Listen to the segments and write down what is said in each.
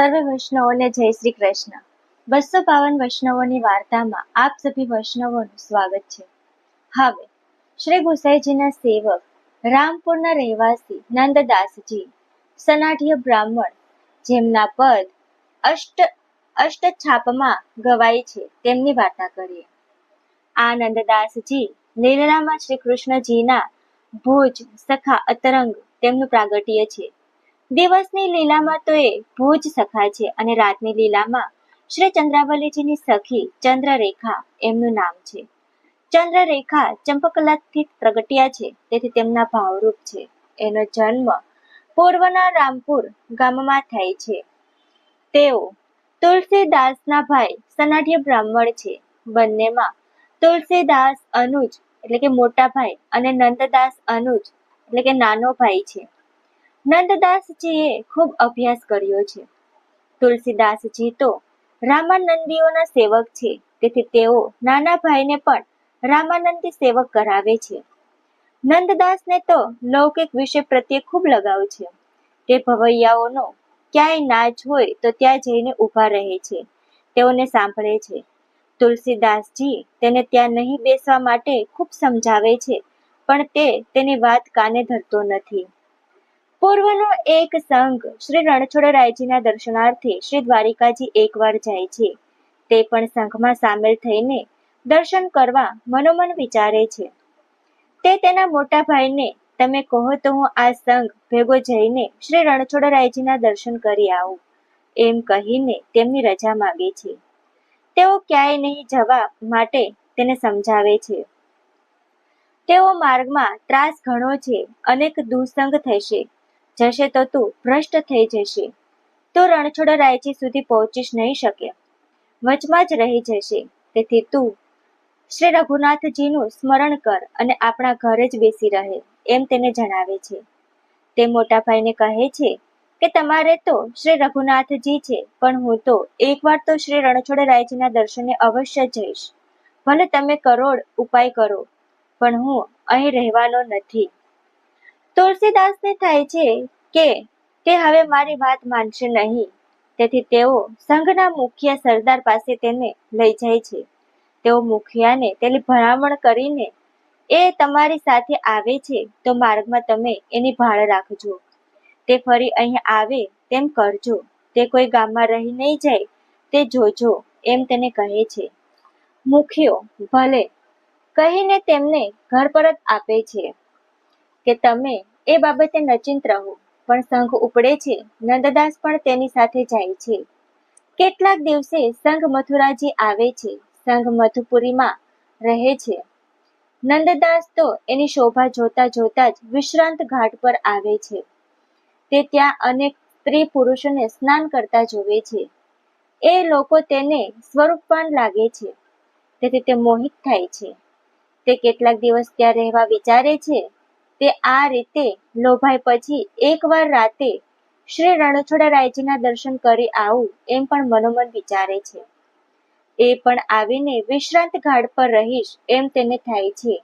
સર્વે વૈષ્ણવોને જય શ્રી કૃષ્ણ. બસો બાવન વૈષ્ણવોની વાર્તામાં આપ સભી વૈષ્ણવોનું સ્વાગત છે. હવે, શ્રી ગુસાઈજીના સેવક, રામપુરના રહેવાસી નંદદાસજી, સનાઢ્ય બ્રાહ્મણ, જેમના પદ અષ્ટ અષ્ટ છાપમાં ગવાય છે, તેમની વાર્તા કરીએ. આ નંદદાસજી લીલામાં શ્રી કૃષ્ણજીના ભોજ સખા અતરંગ તેમનું પ્રાગટ્ય છે. દિવસની લીલામાં તો એ ભોજ સખા છે અને રાતની લીલામાં શ્રી ચંદ્રાવલીજીની સખી ચંદ્રરેખા એમનું નામ છે. ચંદ્રરેખા ચંપકલાથી પ્રગટ્યા છે, તેથી તેમના ભાવરૂપ છે. એનો જન્મ પૂર્વના રામપુર ગામમાં થાય છે. તેઓ તુલસીદાસના ભાઈ સનાઢ્ય બ્રાહ્મણ છે. બંનેમાં તુલસીદાસ અનુજ, એટલે કે મોટા ભાઈ અને નંદદાસ અનુજ, એટલે કે નાનો ભાઈ છે. નંદદાસજીએ ખૂબ અભ્યાસ કર્યો છે. તુલસીદાસજી તો રામાનંદીઓના સેવક છે, તેથી તેઓ નાના ભાઈને પણ રામાનંદી સેવક કરાવે છે. નંદદાસને તો લૌકિક વિષય પ્રત્યે ખૂબ લગાવ છે. તે ભવૈયાઓનો ક્યાંય નાચ હોય તો ત્યાં જઈને ઊભા રહે છે. તેઓને સાંભળે છે. તુલસીદાસજી તેને ત્યાં નહીં બેસવા માટે ખૂબ સમજાવે છે, પણ તે તેની વાત કાને ધરતો નથી. પૂર્વનો એક સંઘ શ્રી રણછોડરાયજીના દર્શનાર્થે શ્રી દ્વારિકાજી એકવાર જાય છે. તે પણ સંઘમાં સામેલ થઈને દર્શન કરવા મનોમન વિચારે છે. તે તેના મોટા ભાઈને, તમે કહો તો હું આ સંઘ ભેગો જઈને શ્રી રણછોડરાયજીના દર્શન કરી આવું, એમ કહીને તેમની રજા માગે છે. તેઓ ક્યાંય નહીં જવા માટે તેને સમજાવે છે. તેઓ માર્ગમાં ત્રાસ ઘણો છે, અનેક દુસંગ થશે. જશે તો તું ભ્રષ્ટ થઈ જશે. તો રણછોડ રાયજી સુધી પહોંચીશ નહીં શકે. વચમાં જ રહી જશે. તેથી તું શ્રી રઘુનાથજીનું સ્મરણ કર અને આપણા ઘરે જ બેસી રહે, એમ તેને જણાવે છે. તે મોટા ભાઈને કહે છે કે તમારે તો શ્રી રઘુનાથજી છે, પણ હું તો એકવાર તો શ્રી રણછોડ રાયજીના દર્શને અવશ્ય જઈશ. ભલે તમે કરોડ ઉપાય કરો, પણ હું અહીં રહેવાનો નથી. તુલસીદાસને થાય છે કે તે હવે મારી વાત માનશે નહીં. તેથી તેઓ સંઘના મુખિયા સરદાર પાસે તેને લઈ જાય છે. તેઓ મુખિયાને તેની ભલામણ કરીને એ તમારી સાથે આવે છે તો માર્ગમાં તમે એની ભાળ રાખજો. તે ફરી અહીં આવે તેમ કરજો. તે કોઈ ગામમાં રહી નહીં જાય તે જોજો એમ તેને કહે છે. મુખિયો ભલે કહીને તેમને ઘર પરત આપે છે કે તમે એ બાબતે નચિંત રહો. પણ સંઘ ઉપડે છે. નંદદાસ પણ તેની સાથે જાય છે. કેટલાક દિવસે સંઘ મથુરાજી આવે છે. સંઘ મધુપુરીમાં રહે છે. નંદદાસ તો એની શોભા જોતા જોતા જ વિશ્રાંત ઘાટ પર આવે છે. તે ત્યાં અનેક સ્ત્રી પુરુષોને સ્નાન કરતા જોવે છે. એ લોકો તેને સ્વરૂપવાન લાગે છે. તેથી તે મોહિત થાય છે. તે કેટલાક દિવસ ત્યાં રહેવા વિચારે છે. તે આ રીતે લોભાઈ પછી એકવાર રાતે શ્રી રણછોડરાયજીના દર્શન કરી આવું એમ પણ મનોમન વિચારે છે. એ પણ આવીને વિશ્રાંત ઘાટ પર રહીશ એમ તેને થાય છે.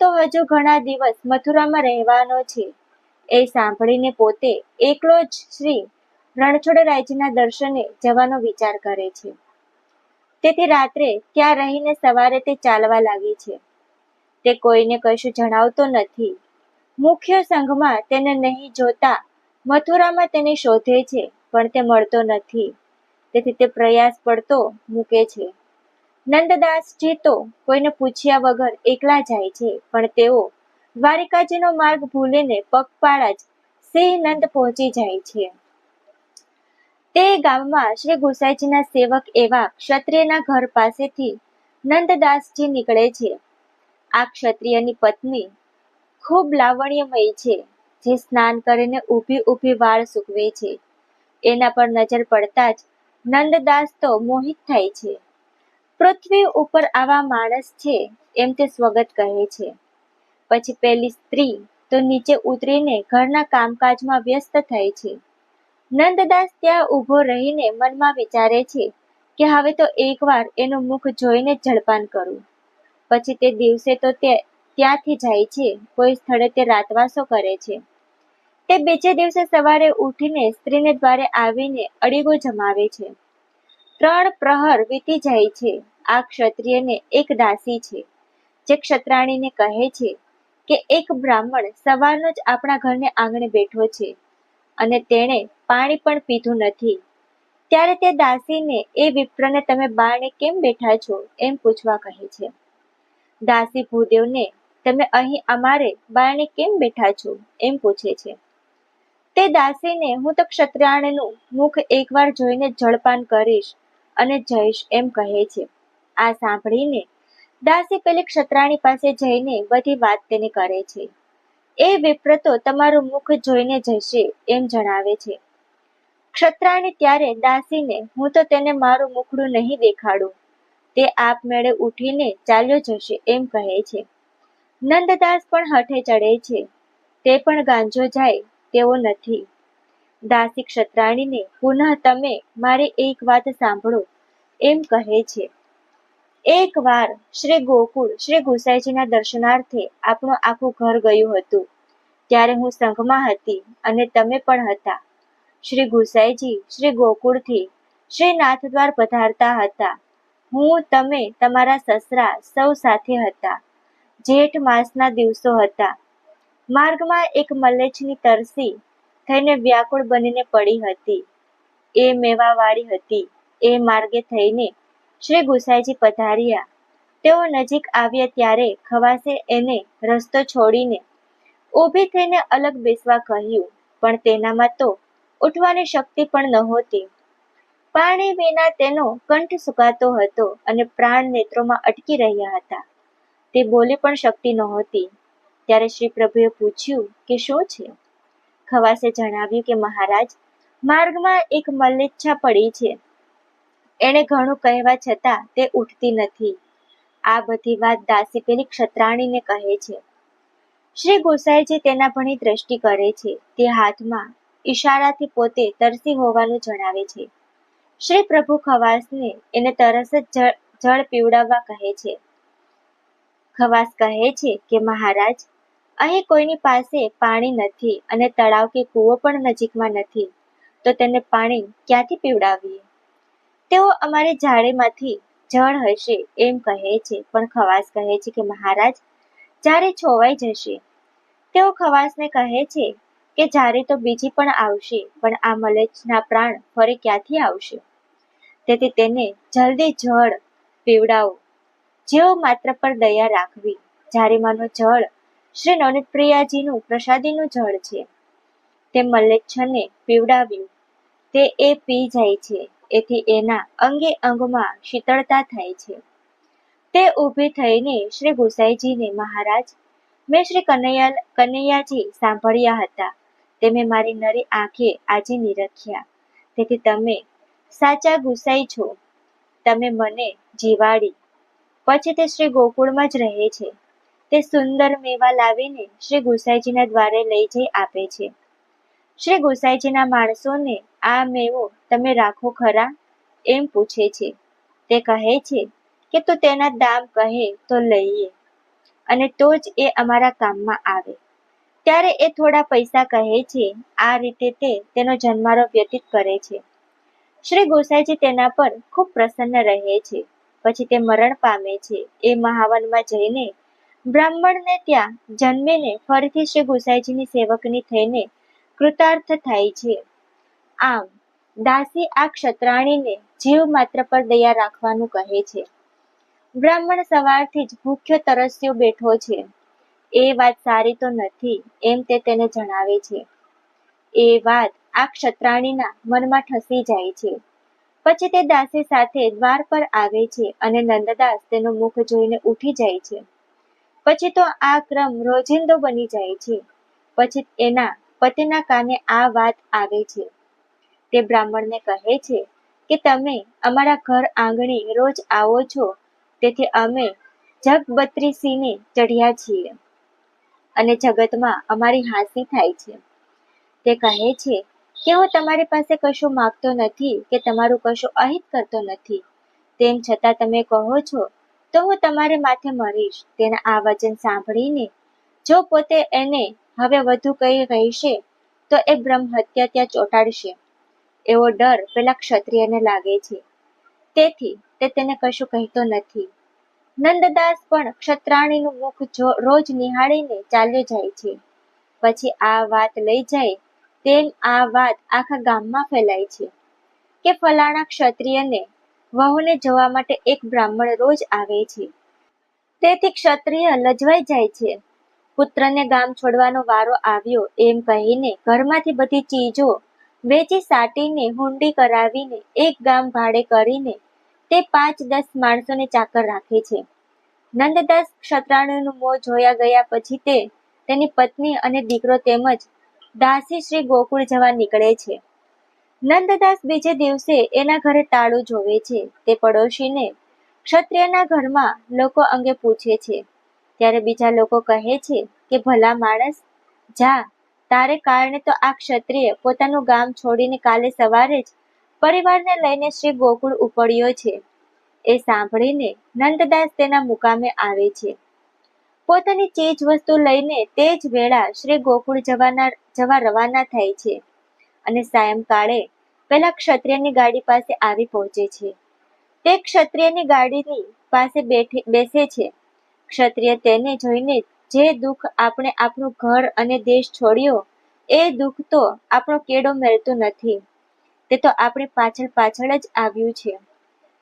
તો હજુ ઘણા દિવસ મથુરામાં રહેવાનો છે. એ સાંભળીને પોતે એકલો જ શ્રી રણછોડરાયજીના દર્શને જવાનો વિચાર કરે છે. તેથી રાત્રે ત્યાં રહીને સવારે તે ચાલવા લાગે છે. તે કોઈને કશું જણાવતો નથી. મુખ્ય સંઘમાં તેને નહીં જોતા મથુરામાં તેને શોધે છે, પણ તે મળતો નથી. તેથી તે પ્રયાસ પડતો મૂકે છે. નંદદાસજી તો કોઈને પૂછ્યા વગર એકલા જાય છે, પણ તેઓ દ્વારિકાજીનો માર્ગ ભૂલીને પગપાળા જ સિંહ નંદ પહોંચી જાય છે. તે ગામમાં શ્રી ગુસાઈજીના સેવક એવા ક્ષત્રિયના ઘર પાસેથી નંદદાસજી નીકળે છે. આ ક્ષત્રિયની પત્ની ખૂબ લાવણ્યમય છે, જે સ્નાન કરીને ઊભી ઊભી વાળ સૂકવે છે. એના પર નજર પડતા જ નંદદાસ તો મોહિત થાય છે. પૃથ્વી ઉપર આવા માણસ છે એમ તે સ્વગત કહે છે. પછી પેલી સ્ત્રી તો નીચે ઉતરીને ઘરના કામકાજમાં વ્યસ્ત થાય છે. નંદદાસ ત્યાં ઊભો રહીને મનમાં વિચારે છે કે હવે તો એકવાર એનું મુખ જોઈને જળપાન કરું. પછી તે દિવસે તો તે ત્યાંથી જાય છે. કોઈ સ્થળે તે રાતવાસો કરે છે. તે બીજે દિવસે સવારે ઉઠીને સ્ત્રીને દ્વારે આવીને અડીગો જમાવે છે. ત્રણ પ્રહર વીતી જાય છે. આ ક્ષત્રિયને એક દાસી છે. જે ક્ષત્રાણીને કહે છે કે એક બ્રાહ્મણ સવારનો જ આપણા ઘરને આંગણે બેઠો છે અને તેણે પાણી પણ પીધું નથી. ત્યારે તે દાસીને, એ વિપ્રને તમે બારણે કેમ બેઠા છો? એમ પૂછવા કહે છે. દાસી ભૂદેવને, તમે અહીં અમારે બારણે કેમ બેઠા છો? એમ પૂછે છે. તે દાસીને હું તો ક્ષત્રિયાણીનું મુખ એકવાર જોઈને જળપાન કરીશ અને જઈશ, એમ કહે છે. આ સાંભળીને દાસી પેલી ક્ષત્રાણી પાસે જઈને બધી વાત તેને કરે છે. એ વિપ્ર તો તમારું મુખ જોઈને જશે, એમ જણાવે છે. ક્ષત્રાણી ત્યારે દાસીને હું તો તેને મારું મુખડું નહીં દેખાડું તે આપમેળે ઉઠીને ચાલ્યો જશે એમ કહે છે. નંદદાસ પણ હઠે ચડે છે. તે પણ ગાંજો જાય તેવો નથી. દાસી ક્ષત્રાણીને, પુનઃ તમે મારે એક વાત સાંભળો, એમ કહે છે. એક વાર શ્રી ગોકુળ, શ્રી ગુસાઈજીના દર્શનાર્થે આપણું આખું ઘર ગયું હતું. ત્યારે હું સંઘમાં હતી અને તમે પણ હતા. શ્રી ગુસાઈજી શ્રી ગોકુળથી શ્રી નાથદ્વાર પધારતા હતા. હું તમે તમારા સસરા સૌ સાથે હતા. જેઠ માસના દિવસો હતા. માર્ગમાં એક મલેચની તરસી થઈને વ્યાકુળ બનીને પડી હતી. એ મેવાવાળી હતી. એ માર્ગે થઈને શ્રી ગુસાઈજી પધાર્યા. તેઓ નજીક આવ્યા ત્યારે ખવાસે એને રસ્તો છોડીને ઊભી થઈને અલગ બેસવા કહ્યું, પણ તેનામાં તો ઉઠવાની શક્તિ પણ નહોતી. પાણી વિના તેનો કંઠ સુકાતો હતો અને પ્રાણ નેત્રોમાં અટકી રહ્યા હતા. તે બોલી પણ શકતી નહોતી. ત્યારે શ્રી પ્રભુએ પૂછ્યું કે શું છે? ખવાસે જણાવ્યું કે મહારાજ, માર્ગમાં એક મલ્લિચ્છા પડી છે. એણે ઘણું કહેવા છતાં તે ઉઠતી નથી. આ બધી વાત દાસી પેલી ક્ષત્રાણીને કહે છે. શ્રી ગોસાઈજી તેના ભણી દ્રષ્ટિ કરે છે, તે હાથમાં ઈશારાથી પોતે તરસી હોવાનું જણાવે છે. શ્રી પ્રભુ ખવાસને એને તરસ જ જળ પીવડાવવા કહે છે. ખવાસ કહે છે કે, મહારાજ, અહીં કોઈની પાસે પાણી નથી અને તળાવ કે કૂવો પણ નજીકમાં નથી, તો તેને પાણી ક્યાંથી પીવડાવીએ? તેઓ અમારે જાળીમાંથી જળ હશે એમ કહે છે, પણ ખવાસ કહે છે કે, મહારાજ, જ્યારે છોવાઈ જશે, તેઓ ખવાસને કહે છે કે જ્યારે તો બીજી પણ આવશે, પણ આ મલેચના પ્રાણ ફરી ક્યાંથી આવશે? તેથી તેને જલ્દી જળ પીવડાવો. જેઓ માત્ર પર દયા રાખવી, જારીમાનું જળ શ્રી નવનીતપ્રિયાજીનું પ્રસાદીનું જળ છે. તે મલ્લેચ્છને પીવડાવ્યું. તે એ પી જાય છે, એથી એના અંગે અંગમાં શીતળતા થાય છે. તે ઊભી થઈને શ્રી ગુસાઈજીને, મહારાજ, મેં શ્રી કનૈયા, કનૈયાજી સાંભળ્યા હતા. તે મેં મારી નરી આંખે આજે નિરખ્યા. તેથી તમે સાચા ગુસાઈ છો. તમે મને જીવાડી. પછી તે શ્રી ગોકુળમાં જ રહે છે. તે સુંદર મેવા લાવીને શ્રી ગુસાઈજીના દ્વારે લઈ જઈ આપે છે. શ્રી ગુસાઈજીના માણસોને આ મેવો તમે રાખો ખરા? એમ પૂછે છે. તે કહે છે કે તું તેના દામ કહે તો લઈએ. અને તો જ એ અમારા કામમાં આવે. ત્યારે એ થોડા પૈસા કહે છે. આ રીતે તે તેનો જન્મારો વ્યતીત કરે છે. શ્રી ગોસાઈજી તેના પર ખૂબ પ્રસન્ન રહે છે. પછી તે મરણ પામે છે. એ મહાવનમાં જઈને બ્રાહ્મણને ત્યાં જન્મીને ફરીથી શ્રી ગોસાઈજીની સેવકની થઈને કૃતાર્થ થાય છે. આમ, દાસી આ ક્ષત્રાણીને જીવ માત્ર પર દયા રાખવાનું કહે છે. બ્રાહ્મણ સવારથી જ ભૂખ્યો તરસ્યો બેઠો છે. એ વાત સારી તો નથી, એમ તે તેને જણાવે છે. એ વાત આ ક્ષત્રાણીના મનમાં ઠસી જાય છે. પછી તે દાસી સાથે દ્વાર પર આવે છે અને નંદદાસ તેનું મુખ જોઈને ઉઠી જાય છે. પછી તો આ ક્રમ રોજિંદો બની જાય છે. પછી એના પતિના કાને આ વાત આવે છે. તે બ્રાહ્મણને કહે છે કે તમે અમારા ઘર આંગણે રોજ આવો છો, તેથી અમે જગબત્રીસીને ચઢ્યા છીએ અને જગતમાં અમારી હાંસી થાય છે. તે કહે છે કે તમારી પાસે કશું માગતો નથી કે તમારું કશું અહિત કરતો નથી. તેમ છતાં તમે કહો છો, તો હું તમારે માથે મરીશ. તેના આ વચન સાંભળીને જો પોતે એને હવે વધુ કંઈ રહેશે તો એ બ્રહ્મ હત્યા ત્યાં ચોંટાડશે. એવો ડર પેલા ક્ષત્રિયને લાગે છે. તેથી તે તેને કશું કહેતો નથી. નંદદાસ પણ ક્ષત્રાણીનું મુખ રોજ નિહાળીને ચાલ્યો જાય છે. પછી આ વાત લઈ જાય તેમ આ વાત આખા ગામમાં ફેલાય છે કે ફલાણા ક્ષત્રિયને વહુને જોવા માટે એક બ્રાહ્મણ રોજ આવે છે. તેથી ક્ષત્રિય લજવાઈ જાય છે. પુત્રને ગામ છોડવાનો વારો આવ્યો એમ કહીને ઘરમાંથી બધી ચીજો વેચી સાટીને હુંડી કરાવીને એક ગામ ભાડે કરીને તે પાંચ દસ માણસોને ચાકર રાખે છે. નંદદાસ ક્ષત્રાણીનું મોં જોયા ગયા પછી તે તેની પત્ની અને દીકરો તેમજ દાસી શ્રી ગોકુળ જવા નીકળે છે. નંદદાસ બીજે દિવસે એના ઘરે તાળું જોવે છે. તે પડોશીને ક્ષત્રિયના ઘરમાં લોકો અંગે પૂછે છે. ત્યારે બીજા લોકો કહે છે કે, ભલા માણસ, જા, તારે કારણે તો આ ક્ષત્રિય પોતાનું ગામ છોડીને કાલે સવારે જ પરિવારને લઈને શ્રી ગોકુળ ઉપડ્યો છે. એ સાંભળીને નંદદાસ તેના મુકામે આવે છે. પોતાની ચીજ વસ્તુ લઈને તે જ વેળા શ્રી ગોકુળ જવાના જવા રવાના થાય છે. અને સાયંકાળે પેલા ક્ષત્રિયની ગાડી પાસે આવી પહોંચે છે. તે ક્ષત્રિયની ગાડીની પાસે બેઠે, બેસે છે. ક્ષત્રિય તેને જોઈને જે દુઃખ આપણે આપણું ઘર અને દેશ છોડ્યો, એ દુઃખ તો આપણો કેડો મેળતો નથી. તે તો આપણી પાછળ પાછળ જ આવ્યું છે.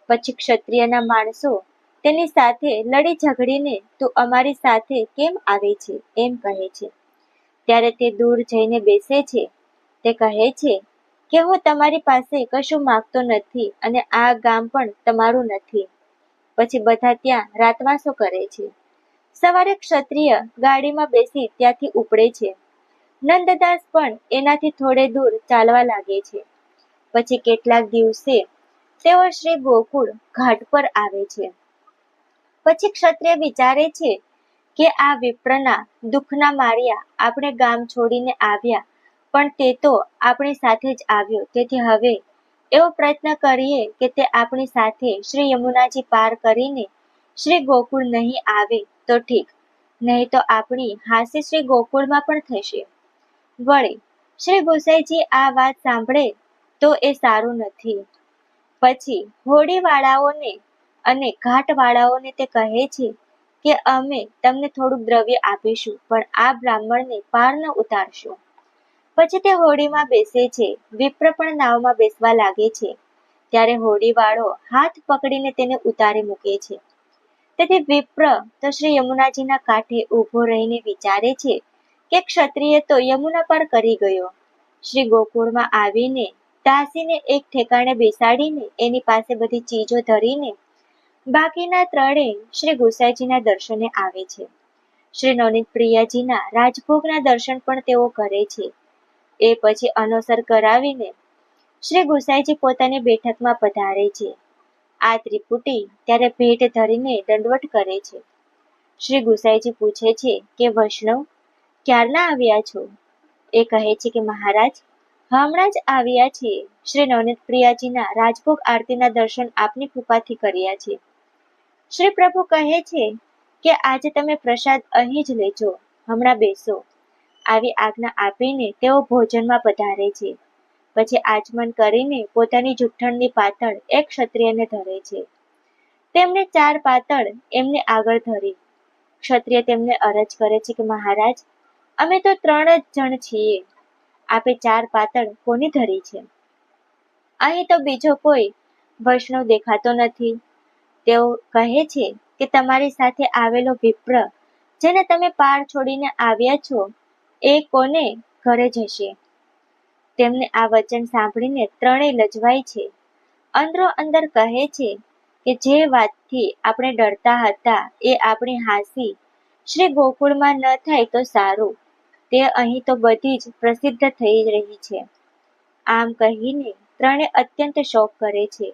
પછી ક્ષત્રિયના માણસો તેની સાથે લડી ઝઘડીને તું અમારી સાથે કેમ આવે છે? એમ કહે છે. ત્યારે તે દૂર જઈને બેસે છે. તે કહે છે કે હું તમારી પાસે કશું માગતો નથી અને આ ગામ પણ તમારું નથી. પછી બધા ત્યાં રાતવાસો કરે છે. સવારે ક્ષત્રિય ગાડીમાં બેસી ત્યાંથી ઉપડે છે. નંદદાસ પણ એનાથી થોડે દૂર ચાલવા લાગે છે. પછી કેટલાક દિવસે તેઓ શ્રી ગોકુળ ઘાટ પર આવે છે. પછી ક્ષત્રિય વિચારે છે કે આ વિપ્રના દુઃખના માર્યા આપણે ગામ છોડીને આવ્યા, પણ તે તો આપણી સાથે જ આવ્યો. તેથી હવે એવો પ્રયત્ન કરીએ કે તે આપણી સાથે શ્રી યમુનાજી પાર કરીને શ્રી ગોકુળ નહીં આવે તો ઠીક, નહીં તો આપણી હાસ્ય શ્રી ગોકુળમાં પણ થશે. વળી, શ્રી ગોસાઈજી આ વાત સાંભળે તો એ સારું નથી. પછી હોડીવાળાઓને અને ઘાટવાળાઓને તે કહે છે કે અમે તમને થોડુંક દ્રવ્ય આપીશું, પણ આ બ્રાહ્મણને પાર ન ઉતારશો. પછી તે હોડીમાં બેસે છે, વિપ્ર પણ નાવમાં બેસવા લાગે છે. ત્યારે હોડીવાળો હાથ પકડીને તેને ઉતારી મૂકે છે. તેથી વિપ્ર તો શ્રી યમુનાજીના કાંઠે ઊભો રહીને વિચારે છે કે ક્ષત્રિય તો યમુના પર કરી ગયો. શ્રી ગોકુળમાં આવીને દાસીને એક ઠેકાણે બેસાડીને એની પાસે બધી ચીજો ધરીને બાકીના ત્રણેય શ્રી ગુસાઈજીના દર્શને આવે છે. શ્રી નવનીત પ્રિયાજીના રાજભોગના દર્શન પણ તેઓ કરે છે. એ પછી અનુસર કરાવીને શ્રી ગુસાઈજી પોતાની બેઠકમાં પધારે છે. આ ત્રિપુટી ત્યારે ભેટ ધરીને દંડવટ કરે છે. શ્રી ગુસાઈજી પૂછે છે કે, વૈષ્ણવ, ક્યારના આવ્યા છો? એ કહે છે કે, મહારાજ, હમણાં જ આવ્યા છીએ. શ્રી નવનીત પ્રિયાજીના રાજભોગ આરતીના દર્શન આપની કૃપાથી કર્યા છે. શ્રી પ્રભુ કહે છે કે આજે તમે પ્રસાદ અહીં જ લેજો, હમણાં બેસો. આવી આજ્ઞા આપીને તેઓ ભોજનમાં પધારે છે. પછી આચમન કરીને પોતાની જુઠ્ઠણની પાતળ એક ક્ષત્રિયને ધરે છે. તેમણે ચાર પાતળ એમને આગળ ધરી. ક્ષત્રિય તેમને અરજ કરે છે કે મહારાજ, અમે તો ત્રણ જ જણ છીએ. આપે ચાર પાતળ કોની ધરી છે? અહીં તો બીજો કોઈ વૈષ્ણવ દેખાતો નથી. તેઓ કહે છે કે તમારી સાથે આવેલો વિપ્ર, જેને તમે પાર છોડીને આવ્યા છો, એ કોને ઘરે જશે? તેમને આ વચન સાંભળીને ત્રણેય લજવાય છે. અંદરો અંદર કહે છે કે જે વાતથી આપણે ડરતા હતા એ આપણી હાસી શ્રી ગોકુળમાં ન થાય તો સારું. તે અહીં તો બધી જ પ્રસિદ્ધ થઈ રહી છે. આમ કહીને ત્રણે અત્યંત શોક કરે છે.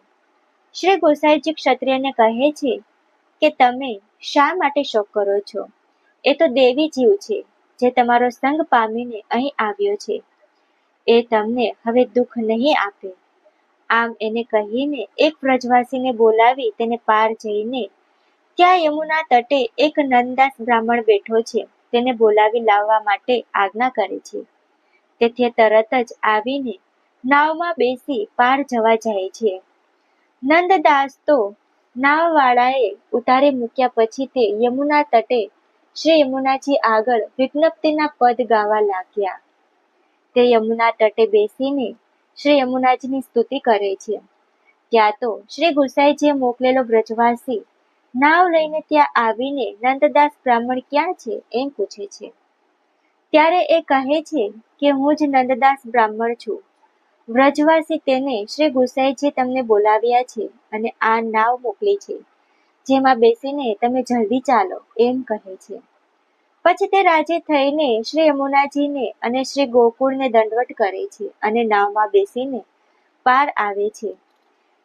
શ્રી ગોસાઈજી ક્ષત્રિયને કહે છે કે તમે શા માટે શોક કરો છો? એ તો દેવી જીવ છે, જે તમારો સંગ પામીને અહીં આવ્યો છે. એ તમને હવે દુઃખ નહીં આપે. આમ એને કહીને એક વ્રજવાસીને બોલાવી તેને પાર જઈને ત્યાં યમુના તટે એક નંદાસ બ્રાહ્મણ બેઠો છે, તેને બોલાવી લાવવા માટે આજ્ઞા કરે છે. તેથી તરત જ આવીને નાવમાં બેસી પાર જવા જાય છે. નંદદાસ તો નાવવાળાએ ઉતારે મૂક્યા પછી તે યમુના તટે શ્રી યમુનાજી આગળ વિજ્ઞપ્તિના પદ ગાવા લાગ્યા. તે યમુના તટે બેસીને શ્રી યમુનાજીની સ્તુતિ કરે છે. ત્યાં તો શ્રી ગુસાઈજીએ મોકલેલો વ્રજવાસી નાવ લઈને ત્યાં આવીને નંદદાસ બ્રાહ્મણ ક્યાં છે એમ પૂછે છે. ત્યારે એ કહે છે કે હું જ નંદદાસ બ્રાહ્મણ છું. વ્રજવાસી તેને શ્રી ગુસાઈજી તમને બોલાવ્યા છે અને આ નાવ મોકલી છે. જેમાં બેસીને તમે જલ્દી ચાલો, એમ કહે છે. પછી તે રાજી થઈને શ્રી યમુનાજીને અને શ્રી ગોકુળને દંડવટ કરે છે અને નાવમાં બેસીને પાર આવે છે.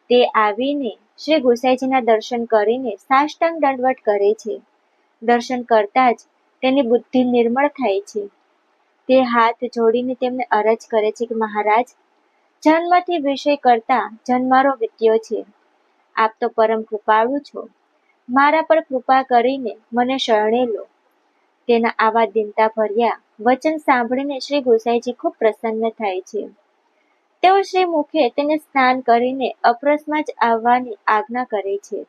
તે આવીને શ્રી ગુસાઈજીના દર્શન કરીને સાષ્ટાંગ દંડવટ કરે છે. દર્શન કરતા જ તેની બુદ્ધિ નિર્મળ થાય છે. તે હાથ જોડીને તેમને અરજ કરે છે કે મહારાજ જન્મથી વિષય કરતા જન્મારો વિત્યો છે. આપ તો પરમ કૃપાળુ છો. મારા પર કૃપા કરીને મને શરણે લો. તેના આવા દિનતા ભર્યા વચન સાંભળીને શ્રી ગોસાઈજી ખૂબ પ્રસન્ન થાય છે. તેઓ શ્રી મુખે તેને સ્નાન કરીને અપ્રસમાં જ આવવાની આજ્ઞા કરે છે.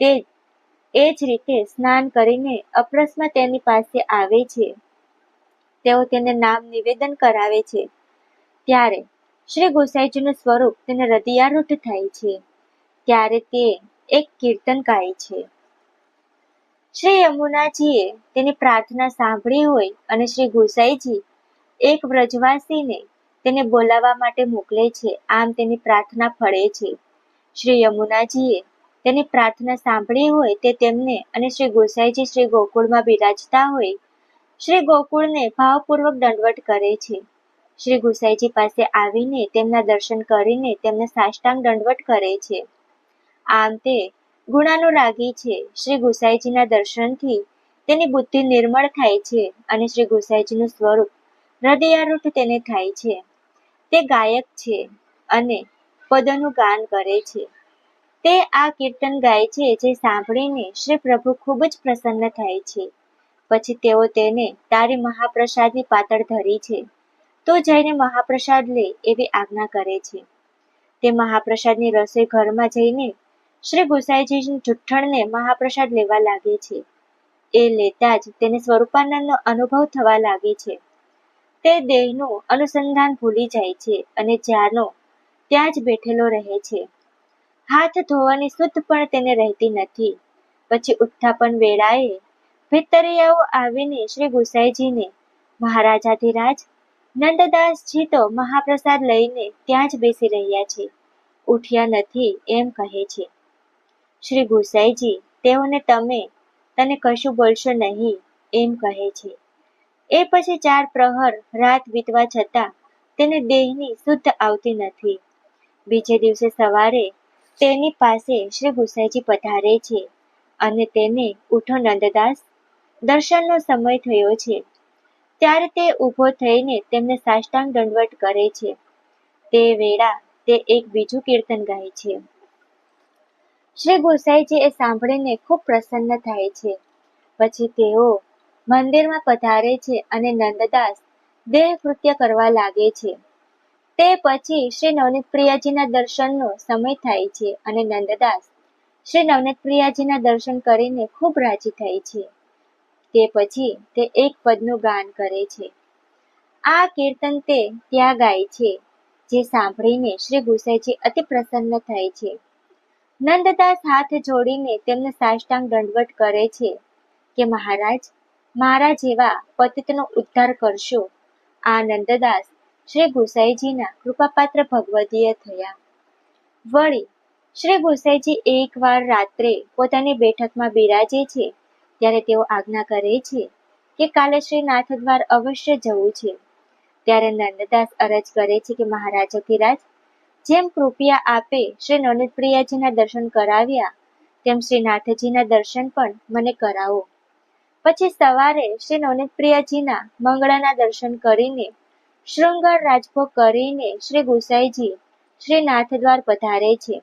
તે એ જ રીતે સ્નાન કરીને અપ્રસમાં તેની પાસે આવે છે. તેઓ તેને નામ નિવેદન કરાવે છે. ત્યારે શ્રી ગોસાઈજીનું સ્વરૂપ તેને હૃદયારૂઢ થાય છે, ત્યારે તે એક કીર્તન ગાય છે. શ્રી યમુનાજીએ તેની પ્રાર્થના સાંભળી હોય અને શ્રી ગોસાઈજી એક વ્રજવાસીને તેને બોલાવવા માટે મોકલે છે, આમ તેની પ્રાર્થના ફળે છે. શ્રી યમુનાજીએ તેની પ્રાર્થના સાંભળી હોય તે તેમને અને શ્રી ગોસાઈજી શ્રી ગોકુળમાં બિરાજતા હોય, શ્રી ગોકુળને ભાવપૂર્વક દંડવટ કરે છે. શ્રી ગુસાઈજી પાસે આવીને તેમના દર્શન કરીને તેમને સાષ્ટાંગ દંડવટ કરે છે. આમ તે ગુણાનુરાગી છે. શ્રી ગુસાઈજીના દર્શનથી તેની બુદ્ધિ નિર્મળ થાય છે અને શ્રી ગુસાઈજીનું સ્વરૂપ હૃદયારૂઢ તેને થાય છે. તે ગાયક છે અને પદનું ગાન કરે છે. તે આ કીર્તન ગાય છે જે સાંભળીને શ્રી પ્રભુ ખૂબ જ પ્રસન્ન થાય છે. પછી તેઓ તેને તારી મહાપ્રસાદની પાતળ ધરી છે. તો જઈને મહાપ્રસાદ લે એવી આજ્ઞા કરે છે. તે મહાપ્રસાદની રસોઈ ઘરમાં જઈને શ્રી ગુસાઈજીની જુઠ્ઠણને મહાપ્રસાદ લેવા લાગે છે. એ લેતા જ તેને સ્વરૂપાનંદનો અનુભવ થવા લાગે છે. તે દેહનું અનુસંધાન ભૂલી જાય છે અને જ્યાંનો ત્યાં જ બેઠેલો રહે છે. હાથ ધોવાની શુદ્ધ પણ તેને રહેતી નથી. પછી ઉત્થાપન વેળાએ ભીતરિયાઓ આવીને શ્રી ગુસાઈજીને મહારાજાધિરાજ નંદદાસજી તો મહાપ્રસાદ લઈને ત્યાં જ બેસી રહ્યા છે. ઉઠ્યા નથી એમ કહે છે. શ્રી ગુસાઈજી, તેઓને તમે, તને કશું બોલશો નહીં, એમ કહે છે. એ પછી ચાર પ્રહર રાત વીતવા છતાં તેને દેહની શુદ્ધ આવતી નથી. બીજે દિવસે સવારે તેની પાસે શ્રી ગુસાઈજી પધારે છે અને તેને ઉઠો નંદદાસ, દર્શનનો સમય થયો છે. ત્યારે તે ઊભો થઈને તેમને સાષ્ટાંગ દંડવટ કરે છે. તે વેળા તે એક બીજું કીર્તન ગાય છે. શ્રી ગોસાઈજી એ સાંભળીને ખૂબ પ્રસન્ન થાય છે. પછી તેઓ મંદિરમાં પધારે છે અને નંદદાસ દેહ કૃત્ય કરવા લાગે છે. તે પછી શ્રી નવનીત પ્રિયાજીના દર્શનનો સમય થાય છે અને નંદદાસ શ્રી નવનીત પ્રિયાજીના દર્શન કરીને ખૂબ રાજી થાય છે. તે પછી તે એક પદનું ગાન કરે છે. આ કીર્તન તે ત્યાં ગાય છે, જે સાંભળીને શ્રી ગુસાઈજી અતિ પ્રસન્ન થાય છે. નંદદાસ હાથ જોડીને તેમને સાષ્ટાંગ દંડવટ કરે છે કે, મહારાજ, મારા જેવા પતિતનો ઉદ્ધાર કરશો. આ નંદદાસ શ્રી ગુસાઈજીના કૃપાપાત્ર ભગવદીય થયા. વળી, શ્રી ગુસાઈજી એકવાર રાત્રે પોતાની બેઠકમાં બિરાજે છે ત્યારે તેઓ આજ્ઞા કરે છે કે કાલે શ્રી નાથદ્વાર અવશ્ય જવું છે. ત્યારે નંદદાસ અરજ કરે છે કે મહારાજ અધિરાજ જેમ કૃપયા આપે શ્રી નવનીત પ્રિયાજીના દર્શન કરાવ્યા, તેમ શ્રી નાથજીના દર્શન પણ મને કરાવો. પછી સવારે શ્રી નોનિતપ્રિયાજીના મંગળાના દર્શન કરીને, શૃંગાર રાજભોગ કરીને શ્રી ગુસાઈજી શ્રી નાથ દ્વાર પધારે છે.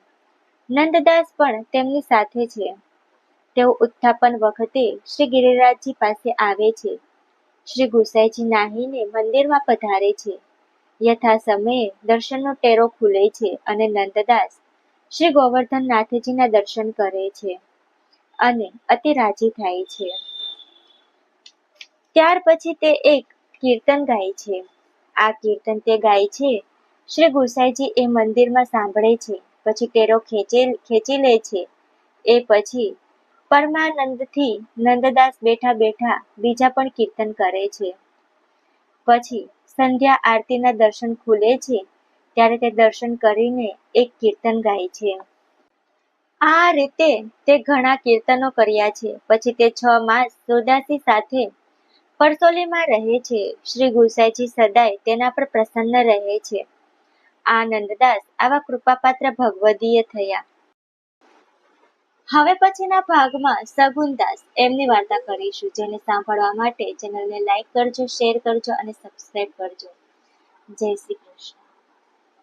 નંદદાસ પણ તેમની સાથે છે. તેઓ ઉત્થાપન વખતે શ્રી ગિરિરાજજી પાસે આવે છે. શ્રી ગુસાઈજી નાહીને મંદિરમાં પધારે છે. યથા સમયે દર્શનનો ટેરો ખુલે છે અને નંદદાસ શ્રી ગોવર્ધન નાથજીના દર્શન કરે છે અને અતિ રાજી થાય છે. ત્યાર પછી તે એક કીર્તન ગાય છે. આ કીર્તન તે ગાય છે. શ્રી ગુસાઈજી એ મંદિરમાં સાંભળે છે, પછી ટેરો ખેંચે, ખેંચી લે છે. એ પછી પરમાનંદથી નંદદાસ બેઠા બેઠા બીજા પણ કીર્તન કરે છે. પછી સંધ્યા આરતીના દર્શન ખુલે છે, ત્યારે તે દર્શન કરીને એક કીર્તન ગાય છે. આ રીતે તે ઘણા કીર્તનો કર્યા છે. પછી તે છ માસ સુરદાસી સાથે પરસોલીમાં રહે છે. શ્રી ગુસાઈજી સદાય તેના પર પ્રસન્ન રહે છે. આનંદદાસ આવા કૃપાપાત્ર ભગવદીય થયા. હવે પછીના ભાગમાં સગુનદાસ એમની વાર્તા કરીશું, જેને સાંભળવા માટે ચેનલને લાઈક કરજો શેર કરજો અને સબસ્ક્રાઇબ કરજો. જય શ્રી કૃષ્ણ.